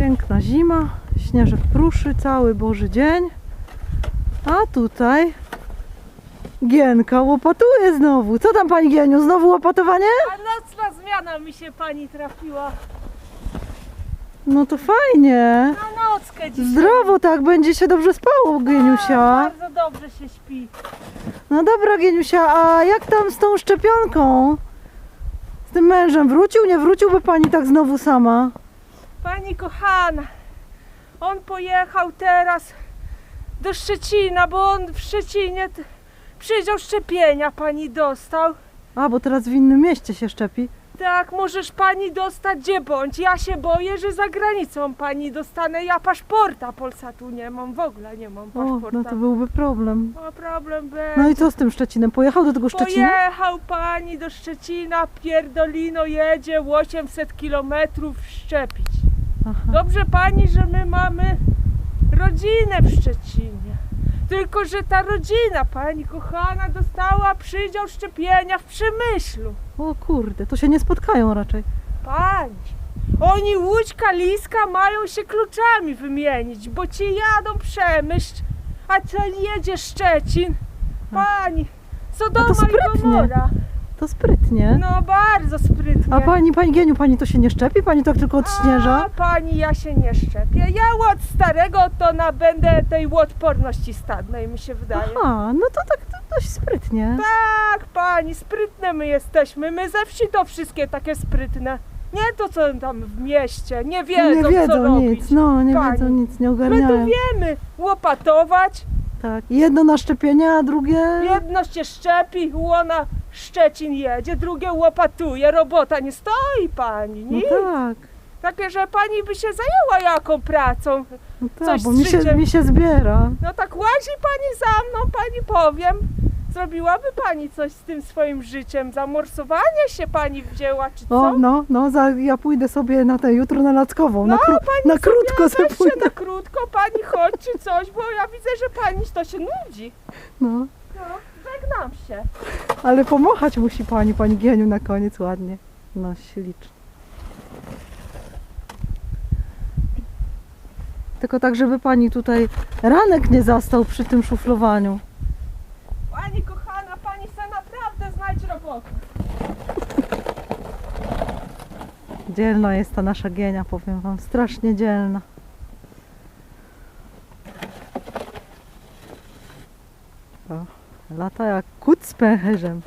Piękna zima, śnieżek pruszy cały Boży dzień. A tutaj Gienka łopatuje znowu. Co tam pani Gieniu, znowu łopatowanie? A nocna zmiana mi się pani trafiła. No to fajnie. Na nockę dzisiaj. Zdrowo tak, będzie się dobrze spało, A, Gieniusia. Bardzo dobrze się śpi. No dobra, Gieniusia, a jak tam z tą szczepionką? Z tym mężem wrócił, nie wróciłby pani tak znowu sama? Pani kochana, on pojechał teraz do Szczecina, bo on w Szczecinie przydział szczepienia pani dostał. A, bo teraz w innym mieście się szczepi. Tak, możesz pani dostać gdzie bądź. Ja się boję, że za granicą pani dostanę. Ja paszporta Polsatu nie mam, w ogóle nie mam O, paszporta. no to byłby problem. Ma problem będzie. No i co z tym Szczecinem? Pojechał do tego Szczecina? Pojechał pani do Szczecina, pierdolino jedzie 800 kilometrów szczepić. Aha. Dobrze pani, że my mamy rodzinę w Szczecinie. Tylko, że ta rodzina, pani kochana, dostała przydział szczepienia w Przemyślu. O kurde, to się nie spotkają raczej. Pani, oni Łódź, Kaliska mają się kluczami wymienić, bo ci jadą Przemyśl, a ten jedzie Szczecin. Pani, Sodoma No to i. Gomora. To sprytnie. No bardzo sprytnie. A pani, pani Gieniu, pani to się nie szczepi? Pani tak tylko odśnieża? A pani, ja się nie szczepię. Ja od starego to nabędę tej odporności stadnej, mi się wydaje. Aha, no to tak to dość sprytnie. Tak, pani, sprytne my jesteśmy. My ze wsi to wszystkie takie sprytne. Nie to, co tam w mieście. Nie wiedzą, nie wiedzą co robić. nic, no nie Pani. wiedzą nic, nie My to ogarniają. wiemy. Łopatować, Tak, jedno na szczepienie, a drugie... jedno się szczepi, łona Szczecin jedzie, drugie łopatuje. Robota nie stoi, pani. No Nic. tak, Takie, że pani by się zajęła jaką pracą. no tak, Coś bo mi się, mi się zbiera. No tak łazi pani za mną, pani powiem. Zrobiłaby pani coś z tym swoim życiem? Zamorsowanie się pani wzięła, czy co? O, no, no, za, ja pójdę sobie na tę jutro na Lackową, na, No, kró- pani na krótko sobie pójdę. na krótko, pani chodź czy coś, bo ja widzę, że pani to się nudzi. No, No, żegnam się. ale pomochać musi pani, pani Gieniu na koniec ładnie. No, ślicznie. Tylko tak, żeby pani tutaj ranek nie zastał przy tym szuflowaniu. Pani kochana, pani chce naprawdę znaleźć robotę. Dzielna jest ta nasza Gienia, powiem wam, strasznie dzielna. O, lata jak kut z pęcherzem.